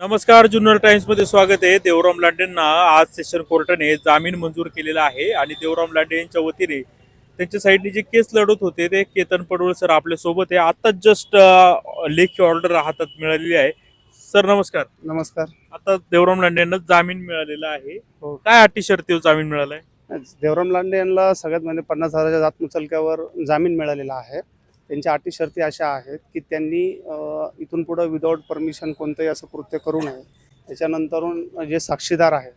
नमस्कार जुन्नर टाइम्समध्ये स्वागत आहे. देवराम लांडेंना आज सेशन कोर्टाने जामीन मंजूर केलेला आहे आणि देवराम लांडे यांच्या वतीने त्यांच्या साईडने जे केस लढत होते ते केतन पडवळ सर आपल्यासोबत आहे. आता जस्ट लेखी ऑर्डर हातात मिळालेली आहे. सर नमस्कार. नमस्कार. आता देवराम लांडे यांना जामीन मिळालेला आहे. हो. काय अटी शर्तीवर जामीन मिळालाय? देवराम लांडे यांना सगळ्यात म्हणजे पन्नास हजाराच्या जात मुचलक्यावर जामीन मिळालेला आहे. त्यांच्या अटी शर्ती अशा आहेत की त्यांनी इथून पुढं विदाऊट परमिशन कोणतंही असं कृत्य करू नये. त्याच्यानंतरून जे साक्षीदार आहेत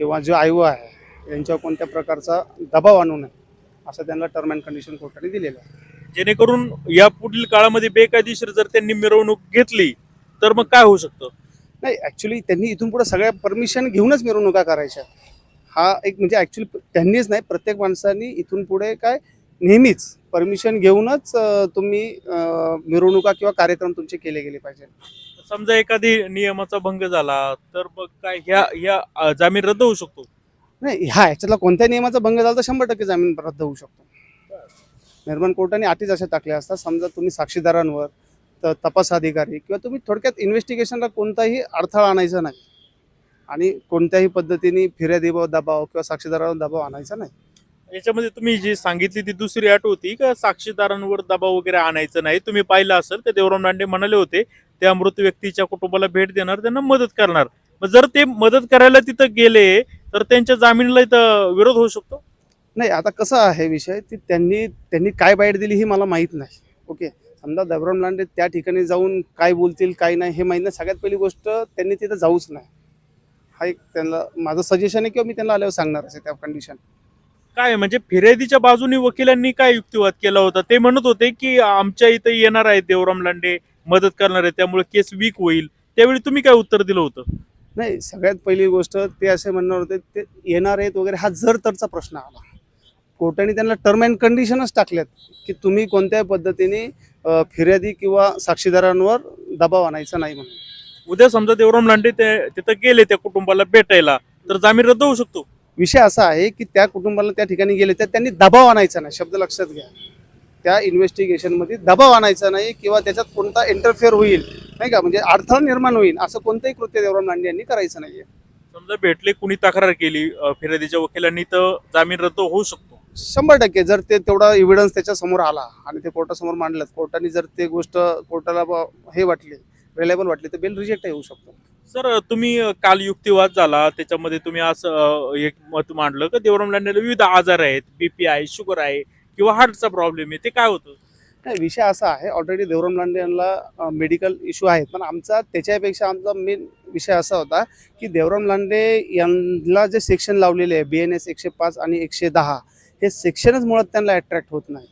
किंवा जे आयु आहे यांच्यावर कोणत्या प्रकारचा दबाव आणू नये असं त्यांना टर्म अँड कंडिशन कोर्टाने दिलेलं आहे. जेणेकरून या पुढील काळामध्ये बेकायदेशीर जर त्यांनी मिरवणूक घेतली तर मग काय होऊ शकतं? नाही ॲक्च्युली त्यांनी इथून पुढे सगळ्या परमिशन घेऊनच मिरवणुका करायच्या. हा एक म्हणजे ॲक्च्युली त्यांनीच नाही प्रत्येक माणसांनी इथून पुढे काय नेहमीच परमिशन घेऊनच तुम्ही मिरवणुका किंवा कार्यक्रम तुमचे केले गेले पाहिजे. समजा एखादी नियमाचा भंग झाला तर मग काय ह्या ह्या जामीन रद्द होऊ शकतो? नाही ह्या ह्याच्यातला कोणत्याही नियमाचा भंग झाला तर शंभर टक्के जामीन रद्द होऊ शकतो. निर्माण कोर्टाने अटीच अशा टाकल्या असतात समजा तुम्ही साक्षीदारांवर त तपास अधिकारी किंवा तुम्ही थोडक्यात इन्व्हेस्टिगेशनला कोणताही अडथळा आणायचा नाही. आणि कोणत्याही पद्धतीने फिर्यादीवर दबाव किंवा साक्षीदारावर दबाव आणायचा नाही. याच्यामध्ये तुम्ही जी सांगितली ती दुसरी अट होती का साक्षीदारांवर दबाव वगैरे आणायचं नाही? तुम्ही पाहिलं असेल तर देवराम लांडे म्हणाले होते त्या मृत व्यक्तीच्या कुटुंबाला भेट देणार त्यांना मदत करणार. मग जर ते मदत करायला तिथं गेले तर त्यांच्या जामीनला इथं विरोध होऊ शकतो? नाही आता कसं आहे विषय? की त्यांनी त्यांनी काय बाईट दिली ही मला माहीत नाही. ओके? समजा देवराम लांडे त्या ठिकाणी जाऊन काय बोलतील काय नाही हे माहीत नाही. सगळ्यात पहिली गोष्ट त्यांनी तिथं जाऊच नाही. हा एक त्यांना माझं सजेशन आहे किंवा मी त्यांना आल्यावर सांगणार असे त्या कंडिशन काय म्हणजे फिर्यादीच्या बाजूनी वकिलांनी काय युक्तिवाद केला होता? ते म्हणत होते की आमच्या इथं येणार आहे देवराम लांडे मदत करणार आहे त्यामुळे केस वीक होईल. त्यावेळी तुम्ही काय उत्तर दिलं होतं? नाही सगळ्यात पहिली गोष्ट ते असे म्हणणार होते ते येणार आहेत वगैरे हा जर तरचा प्रश्न आला. कोर्टाने त्यांना टर्म अँड कंडिशनच टाकल्यात की तुम्ही कोणत्याही पद्धतीने फिर्यादी किंवा साक्षीदारांवर दबाव आणायचा नाही म्हणून. उद्या समजा देवराम लांडे ते तिथं गेले त्या कुटुंबाला भेटायला तर जामीन रद्द होऊ शकतो? विषय असा आहे की त्या कुटुंबाला त्या ठिकाणी गेले तर त्यांनी दबाव आणायचा नाही. शब्द लक्षात घ्या. त्या इन्व्हेस्टिगेशनमध्ये दबाव आणायचा नाही किंवा त्याच्यात कोणता इंटरफेअर होईल नाही का? म्हणजे अडथळा निर्माण होईल असं कोणतंही कृत्य देवराम लांडे यांनी करायचं नाहीये. समजा भेटले कुणी तक्रार केली फिर्यादीच्या वकिलांनी तर जामीन रद्द होऊ शकतो. शंभर टक्के जर ते तेवढा एव्हिडन्स त्याच्यासमोर आला आणि ते कोर्टासमोर मांडलं कोर्टाने जर ते गोष्ट कोर्टाला हे वाटली रिलायबल वाटली तर बेल रिजेक्ट होऊ शकतो. सर तुम्ही काल युक्तिवाद झाला. त्याच्यामध्ये तुम्ही असं एक मत मांडलं का? देवराम लांडेला विविध आजार आहेत. बीपी आहे शुगर आहे किंवा हार्टचा प्रॉब्लेम आहे. ते काय होतं? नाही विषय असा आहे. ऑलरेडी देवराम लांडे यांना मेडिकल इश्यू आहेत. पण आमचा त्याच्यापेक्षा आमचा मेन विषय असा होता की देवराम लांडे यांना जे सेक्शन लावलेले आहे बी एन एस एकशे पाच आणि एकशे दहा हे सेक्शनच मुळात त्यांना अट्रॅक्ट होत नाही.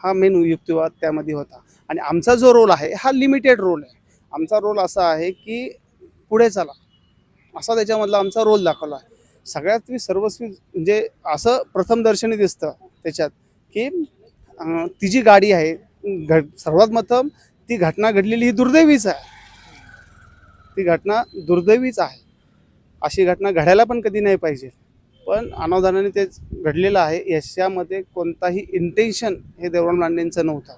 हा मेन युक्तिवाद त्यामध्ये होता. आणि आमचा जो रोल आहे हा लिमिटेड रोल आहे. आमचा रोल असा आहे की पुढे चला. असा त्याच्यामधला आमचा रोल दाखवला आहे. सगळ्यात सर्वस्वी म्हणजे असं प्रथमदर्शनी दिसतं त्याच्यात की ती जी गाडी आहे घड सर्वात प्रथम ती घटना घडलेली ही दुर्दैवीच आहे. ती घटना दुर्दैवीच आहे. अशी घटना घडायला पण कधी नाही पाहिजे. पण अनावधानाने ते घडलेलं आहे. याच्यामध्ये कोणताही इंटेन्शन हे देवराम लांडेंचं नव्हतं.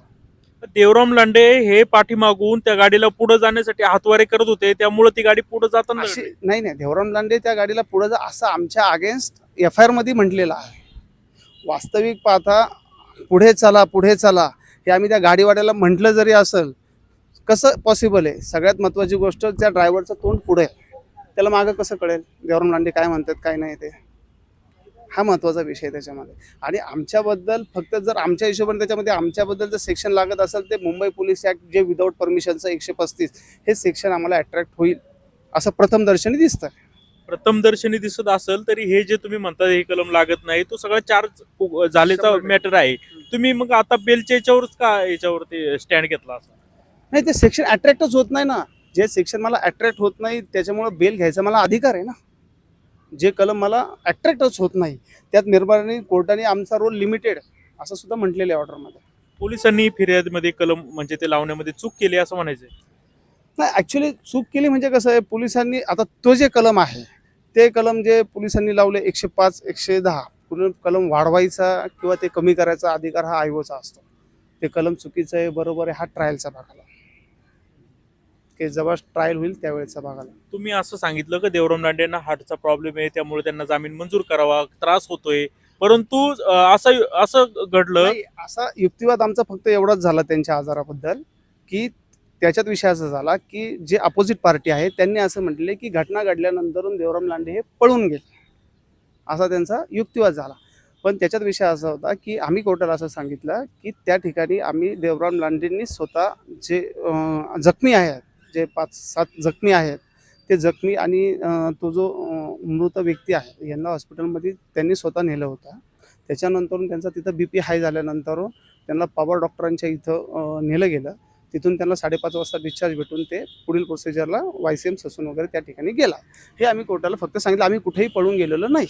देवराम लांडे हे पाठीमागून त्या गाडीला पुढे जाण्यासाठी हातवारे करत होते त्यामुळे ती गाडी पुढे जाताना अशी नाही नाही देवराम लांडे त्या गाडीला पुढे जा असं आमच्या अगेन्स्ट एफ आय आरमध्ये म्हटलेलं आहे. वास्तविक पाहता पुढे चला पुढे चला हे आम्ही त्या गाडीवाड्याला म्हटलं जरी असेल कसं पॉसिबल आहे? सगळ्यात महत्त्वाची गोष्ट त्या ड्रायव्हरचं तोंड पुढे आहे. त्याला मागं कसं कळेल? देवराम लांडे काय म्हणतात काय नाही ते. हा महत्त्वाचा विषय त्याच्यामध्ये. आणि आमच्याबद्दल फक्त जर आमच्या हिशोबाने त्याच्यामध्ये आमच्याबद्दल जर सेक्शन लागत असेल ते मुंबई पोलीस ॲक्ट जे विदाऊट परमिशनचं एकशे पस्तीस हे सेक्शन आम्हाला अट्रॅक्ट होईल असं प्रथम दर्शनी दिसतं प्रथम दर्शनी दिसत असेल तरी हे जे तुम्ही म्हणता हे कलम लागत नाही तो सगळा चार्ज झालेचा. मॅटर आहे. तुम्ही मग आता बेलच्या याच्यावरच का याच्यावरती स्टँड घेतला असं? नाही ते सेक्शन अट्रॅक्टच होत नाही ना. जे सेक्शन मला अट्रॅक्ट होत नाही त्याच्यामुळे बेल घ्यायचा मला अधिकार आहे ना. जे कलम मला अट्रॅक्टच होत नाही त्यात निर्माणी कोर्टाने आमचा रोल लिमिटेड असं सुद्धा म्हटलेलं आहे ऑर्डरमध्ये पोलिसांनी फिर्यादीमध्ये कलम म्हणजे ते लावण्यामध्ये चूक केली असं म्हणायचंय. नाही ॲक्च्युली चूक केली म्हणजे कसं आहे पोलिसांनी आता तो जे कलम आहे ते कलम जे पोलिसांनी लावले एकशे पाच एकशे दहा पुढे कलम वाढवायचा किंवा ते कमी करायचा अधिकार हा आयोचा असतो. ते कलम चुकीचं आहे बरोबर आहे हा ट्रायलचा भाग आला की जेव्हा ट्रायल होईल त्यावेळेचा भागाला तुम्ही असं सांगितलं की देवराम लांडे यांना हार्टचा प्रॉब्लेम आहे त्यामुळे त्यांना जामीन मंजूर करावा त्रास होतोय. परंतु असं असं घडलं नाही, असा युक्तिवाद आमचा फक्त एवढाच झाला त्यांच्या आजाराबद्दल की त्याच्यात विषय असा झाला की जे अपोजिट पार्टी आहे त्यांनी असं म्हटले की घटना घडल्यानंतरून देवराम लांडे हे पळून गेले. असा त्यांचा युक्तिवाद झाला. पण त्याच्यात विषय असा होता की आम्ही कोर्टाला असं सांगितलं की त्या ठिकाणी आम्ही देवराम लांडेंनी स्वतः जे अं, जखमी आहेत जे पाच सात जखमी आहेत ते जखमी आणि तो जो मृत व्यक्ती आहे यांना हॉस्पिटलमध्ये त्यांनी स्वतः नेलं होतं. त्याच्यानंतर त्यांचा तिथं बी पी हाय झाल्यानंतर त्यांना पॉवर डॉक्टरांच्या इथं नेलं गेलं. तिथून त्यांना साडेपाच वाजता डिस्चार्ज भेटून ते पुढील प्रोसिजरला वाय सी एम ससून वगैरे त्या ठिकाणी गेला. हे आम्ही कोर्टाला फक्त सांगितलं आम्ही कुठेही पळून गेलेलो नाही.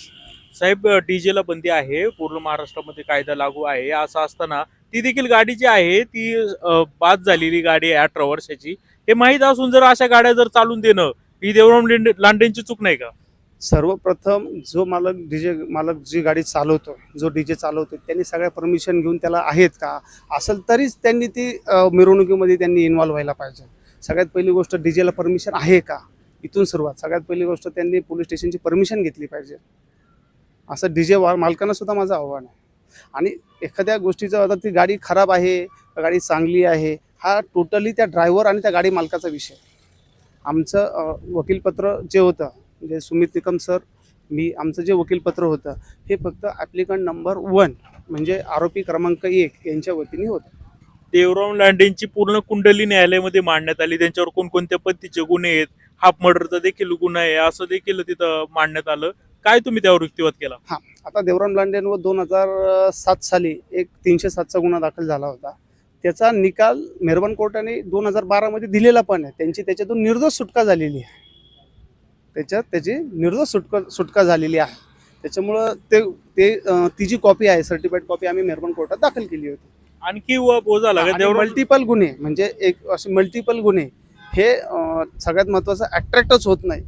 साहेब डीजेला बंदी आहे पूर्ण महाराष्ट्रामध्ये कायदा लागू आहे. असं असताना ती देखील गाडी जी आहे ती बाद झालेली गाडी आहे अठरा वर्षाची. हे माहीत असून जर अशा गाड्या जर चालून देणं ही देवराम लांडे लांडेंची चूक नाही का? सर्वप्रथम जो मालक डीजे मालक जी गाडी चालवतो जो डीजे चालवतो त्यांनी सगळ्या परमिशन घेऊन त्याला आहेत का? असेल तरीच त्यांनी ती मिरवणुकीमध्ये त्यांनी इन्व्हॉल्व व्हायला पाहिजे. सगळ्यात पहिली गोष्ट डीजेला परमिशन आहे का? इथून सुरुवात. सगळ्यात पहिली गोष्ट त्यांनी पोलीस स्टेशनची परमिशन घेतली पाहिजे. असं डीजे मालकांना सुद्धा माझं आव्हान आहे. आणि एखाद्या गोष्टीचं आता ती गाडी खराब आहे गाडी चांगली आहे हा टोटली त्या ड्रायव्हर आणि त्या गाडी मालकाचा विषय. आमचं वकीलपत्र जे होतं म्हणजे सुमित निकम सर मी आमचं जे वकीलपत्र होतं हे फक्त ॲप्लिकंट नंबर वन म्हणजे आरोपी क्रमांक एक यांच्या वतीने होतं. देवराम लांडेंची पूर्ण कुंडली न्यायालयामध्ये मांडण्यात आली. त्यांच्यावर कोणकोणत्या पद्धतीचे गुन्हे आहेत हाफ मर्डरचा देखील गुन्हा आहे असं देखील तिथं मांडण्यात आलं. काय तुम्ही त्यावर युक्तिवाद केला? आता देवराम लांडेंवर दोन हजार सात साली एक तीनशे सातचा गुन्हा दाखल झाला होता. त्याचा निकाल मेहरबान कोर्टाने दोन हजार बारामध्ये दिलेला पण आहे. त्यांची त्याच्यातून निर्दोष सुटका झालेली आहे. त्याच्यात त्याची निर्दोष सुटका सुटका झालेली आहे. त्याच्यामुळं ते ते ती जी कॉपी आहे सर्टिफाईड कॉपी आम्ही मेहरबान कोर्टात दाखल केली होती. आणखी मल्टिपल गुन्हे म्हणजे एक असे मल्टिपल गुन्हे हे सगळ्यात महत्वाचं अट्रॅक्टच होत नाही.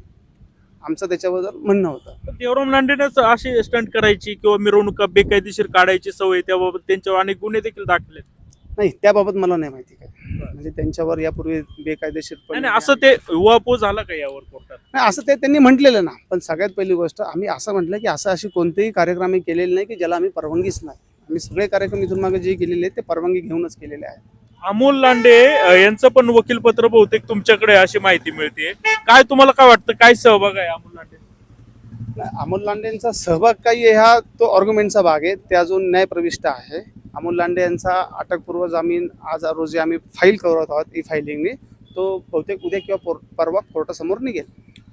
आमचं त्याच्याबद्दल म्हणणं होतं. देवराम लांडेनच अशी स्टंट करायची किंवा मिरवणुका बेकायदेशीर काढायची सवय त्याबाबत त्यांच्यावर अनेक गुन्हे देखील दाखल आहेत. नाही त्याबाबत मला नाही माहिती काय. म्हणजे त्यांच्यावर यापूर्वी बेकायदेशीर नाही असं ते युवापो झाला का यावर कोर्टात? नाही असं ते त्यांनी म्हटलेलं ना. पण सगळ्यात पहिली गोष्ट आम्ही असं म्हटलं की असं अशी कोणतेही कार्यक्रम आम्ही केलेले नाही की ज्याला आम्ही परवानगीच नाही. आम्ही सगळे कार्यक्रम इथून मागे जे केलेले आहेत ते परवानगी घेऊनच केलेले आहेत. अमोल लांडे यांचं पण वकीलपत्र बहुतेक तुमच्याकडे अशी माहिती मिळते काय तुम्हाला काय वाटतं? काय सहभाग आहे अमोल लांडे अमोल लांडेंचा सहभाग काही आहे हा तो ऑर्ग्युमेंटचा भाग आहे. ते अजून न्यायप्रविष्ट आहे. अमोल लांडे यांचा अटकपूर्व जामीन आज रोजी आम्ही फाईल करत आहोत ई फायलिंगने तो बहुतेक उद्या किंवा पोर- परवा कोर्टासमोर निघेल.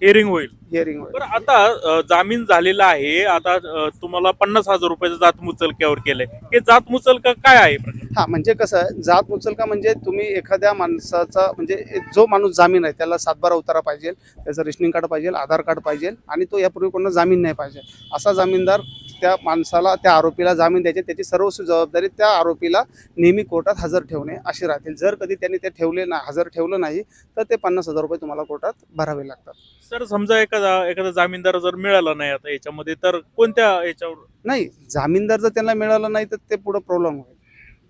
हिअरिंग होईल. हिअरिंग बरं आता अ, जामीन झालेला आहे. आता अ, तुम्हाला पन्नास हजार रुपयाचं जात मुचलक्यावर केलंय. हे जात मुचलका काय आहे? हा म्हणजे कसं आहे, जात मुचलका म्हणजे तुम्ही एखाद्या माणसाचा म्हणजे जो माणूस जामीन आहे त्याला सातबारा उतारा पाहिजे त्याचं रेशनिंग कार्ड पाहिजे आधार कार्ड पाहिजे आणि तो यापूर्वी कोणाला जामीन नाही पाहिजे. असा जामीनदार त्या माणसाला त्या आरोपीला जामीन द्यायचे त्याची सर्वस्व जबाबदारी त्या आरोपीला नेहमी कोर्टात हजर ठेवणे अशी राहतील जर कधी त्यांनी ते ठेवले ना हजर ठेवलं नाही तर ते पन्नास हजार रुपये तुम्हाला कोर्टात भरावे लागतात. सर समजा एखादा एखादा जामीनदार जर मिळाला नाही आता याच्यामध्ये तर कोणत्या याच्यावर? नाही जामीनदार जर त्यांना मिळालं नाही तर ते पुढे प्रॉब्लेम होईल.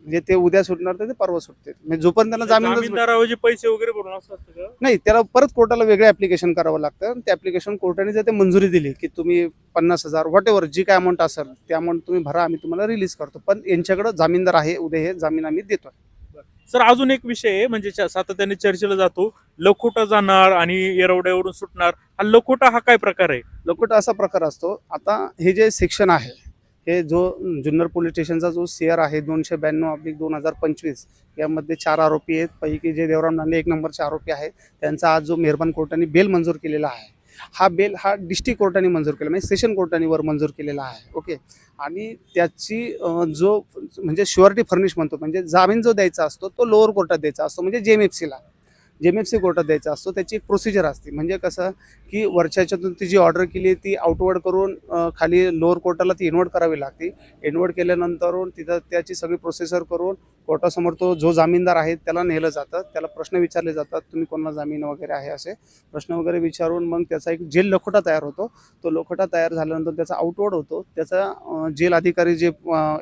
म्हणजे ते उद्या सुटणार तर ते परवा सुटतील. म्हणजे जोपर्यंत त्यांना जामीन जामीनदाराऐवजी पैसे वगैरे भरून असं असतं का? नाही त्याला परत कोर्टाला वेगळं ऍप्लिकेशन करावं लागतं. ते ऍप्लिकेशन कोर्टाने जर ते मंजुरी दिली की तुम्ही पन्नास हजार व्हॉट एव्हर जी काय अमाऊंट असेल ते अमाऊंट तुम्ही भरा आम्ही तुम्हाला रिलीज करतो. पण यांच्याकडे जामीनदार आहे उद्या हे जामीन आम्ही देतो सर अजून एक विषय आहे म्हणजे सातत्याने चर्चेला जातो. लखोटा जाणार आणि येरवड्यावरून सुटणार. हा लखोटा हा काय प्रकार आहे? लकोटा असा प्रकार असतो. आता हे जे सेक्शन आहे हे जो जुन्नर पोलीस स्टेशनचा जो सीआर आहे दोनशे ब्याण्णव अब्लिक दोन हजार पंचवीस यामध्ये चार आरोपी आहेत. पैकी जे देवराम नांदे एक नंबरचे आरोपी आहेत. त्यांचा आज जो मेहरबान कोर्टाने बेल मंजूर केलेला आहे हा बेल हा डिस्ट्रिक्ट कोर्टाने मंजूर केला म्हणजे सेशन कोर्टाने वर मंजूर केलेला आहे. ओके? आणि त्याची जो म्हणजे शुअरिटी फर्निश म्हणतो म्हणजे जामीन जो द्यायचा असतो तो लोअर कोर्टात द्यायचा असतो म्हणजे जे एम एफ सीला जेम एफ सी कोर्टात द्यायचा असतो त्याची एक प्रोसिजर असते. म्हणजे कसं की वरच्या ती जी ऑर्डर केली ती आउटवर्ड करून खाली लोअर कोर्टाला ती इन्वर्ट करावी लागते. इन्वर्ट केल्यानंतरून तिथं त्याची सगळी प्रोसेसर करून कोर्टासमोर तो जो जामीनदार आहे त्याला नेलं जातं. त्याला प्रश्न विचारले जातात तुम्ही कोणाला जामीन वगैरे आहे असे? प्रश्न वगैरे विचारून मग त्याचा एक जेल लखोटा तयार होतो. तो लखोटा तयार झाल्यानंतर त्याचा आउटवर्ड होतो. त्याचा जेल अधिकारी जे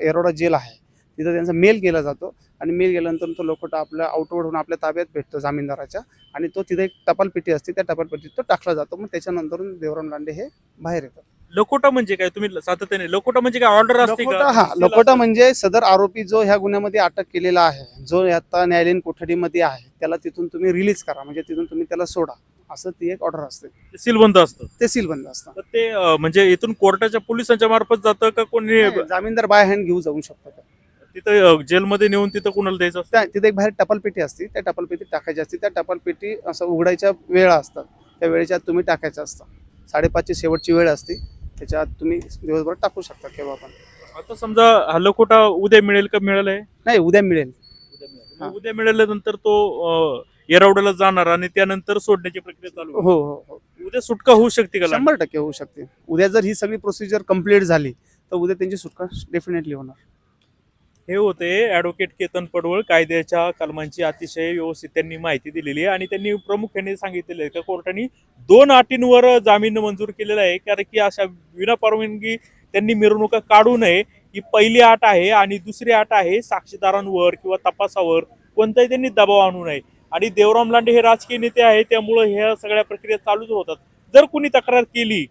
एरोडा जेल आहे तिथं त्यांचा मेल केला जातो आणि मेल गेल्यानंतर तो लोखोटा आपल्या आउटवर्ड होऊन आपल्या ताब्यात भेटतो जामीनदाराच्या आणि तो तिथे एक टपाल पेटी असते त्या टपाल पेटीत तो टाकला जातो. मग त्याच्यानंतर देवराम लांडे हे बाहेर येतात. लकोटा म्हणजे काय? तुम्ही सातत्याने लकोटा म्हणजे काय? ऑर्डर असते लखोटा हा लखोटा म्हणजे सदर आरोपी जो ह्या गुन्ह्यामध्ये अटक केलेला आहे जो आता न्यायालयीन कोठडीमध्ये आहे त्याला तिथून तुम्ही रिलीज करा म्हणजे तिथून तुम्ही त्याला सोडा. असं ती एक ऑर्डर असते. सीलबंद असतं. ते सीलबंद असतं. तर ते अं, म्हणजे इथून कोर्टाच्या पोलिसांच्या मार्फत जातं का कोणी? नाही, जामीनदार बाय हँड घेऊ जाऊ शकतो. तिथं अं, जेलमध्ये नेऊन तिथं कुणाला द्यायचं असतं? त्या तिथे एक बाहेर टपाल पेटी असते. त्या टपाल पेटीत टाकायची असते. त्या टपाल पेटी असं उघडायच्या वेळा असतात. त्या वेळेच्या आत तुम्ही टाकायचं असतं. साडेपाचची शेवटची वेळ असते. त्याच्या आत तुम्ही दिवसभर टाकू शकता केव्हा पण. आता समजा हा लकोटा उद्या मिळेल का? मिळालाय नाही उद्या मिळेल. हा. मग उद्या मिळाल्यानंतर तो अं, येरवड्याला जाणार आणि त्यानंतर सोडण्याची प्रक्रिया चालू हो होईल. हो हो उद्या सुटका होऊ शकते का? शंभर टक्के होऊ शकते. उद्या जर ही सगळी प्रोसिजर कंप्लीट झाली तर उद्या त्यांची सुटका डेफिनेटली होणार. हे होते ॲडव्होकेट केतन पडवळ कायद्याच्या कलमांची अतिशय व्यवस्थित त्यांनी माहिती दिलेली आहे. आणि त्यांनी प्रामुख्याने सांगितलेलं आहे का कोर्टाने दोन अटींवर जामीन मंजूर केलेला आहे कारण की अशा विनापरवानगी त्यांनी मिरवणुका काढू नये. ही पहिली अट आहे आणि दुसरी अट आहे साक्षीदारांवर किंवा तपासावर कोणताही त्यांनी दबाव आणू नये. आणि देवराम लांडे हे राजकीय नेते आहेत त्यामुळं ह्या सगळ्या प्रक्रिया चालूच होतात. जर कुणी तक्रार केली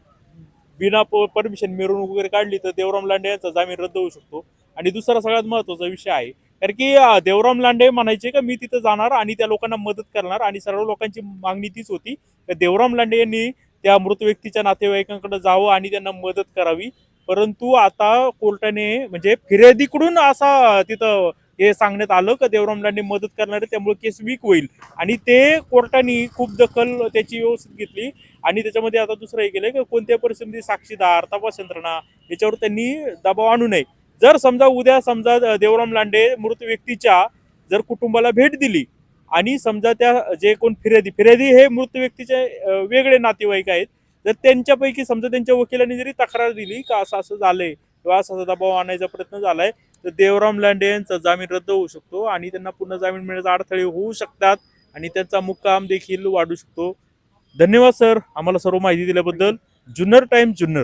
बिना परमिशन मिरवणूक वगैरे काढली तर देवराम लांडे यांचा जामीन रद्द होऊ शकतो. आणि दुसरा सगळ्यात महत्त्वाचा विषय आहे. कारण की देवराम लांडे म्हणायचे का मी तिथं जाणार आणि त्या लोकांना मदत करणार आणि सर्व लोकांची मागणी तीच होती. का देवराम लांडे यांनी त्या मृत व्यक्तीच्या नातेवाईकांकडे जावं आणि त्यांना मदत करावी. परंतु आता कोर्टाने म्हणजे फिर्यादीकडून असा तिथं हे सांगण्यात आलं का देवराम लांडे मदत करणार त्यामुळे केस वीक होईल. आणि ते कोर्टाने खूप दखल त्याची व्यवस्थित घेतली. आणि त्याच्यामध्ये आता दुसरं हे केलं की कोणत्या परिस्थितीमध्ये साक्षीदार तपास यंत्रणा याच्यावर त्यांनी दबाव आणू नये. जर समजा उद्या समजा देवराम लांडे मृत व्यक्तीच्या जर कुटुंबाला भेट दिली आणि समजा त्या जे कोण फिर्यादी फिर्यादी हे मृत व्यक्तीचे वेगळे नातेवाईक आहेत जर त्यांच्यापैकी समजा त्यांच्या वकिलांनी जरी तक्रार दिली का असं असं झालंय किंवा असा असा दबाव आणायचा प्रयत्न झालाय तर देवराम लांडे यांचा जामीन रद्द होऊ शकतो आणि त्यांना पुन्हा जामीन मिळण्याचा अडथळे होऊ शकतात आणि त्यांचा मुक्काम देखील वाढू शकतो. धन्यवाद सर. आम्हाला सर्व माहिती दिल्याबद्दल. जुन्नर टाइम जुन्नर.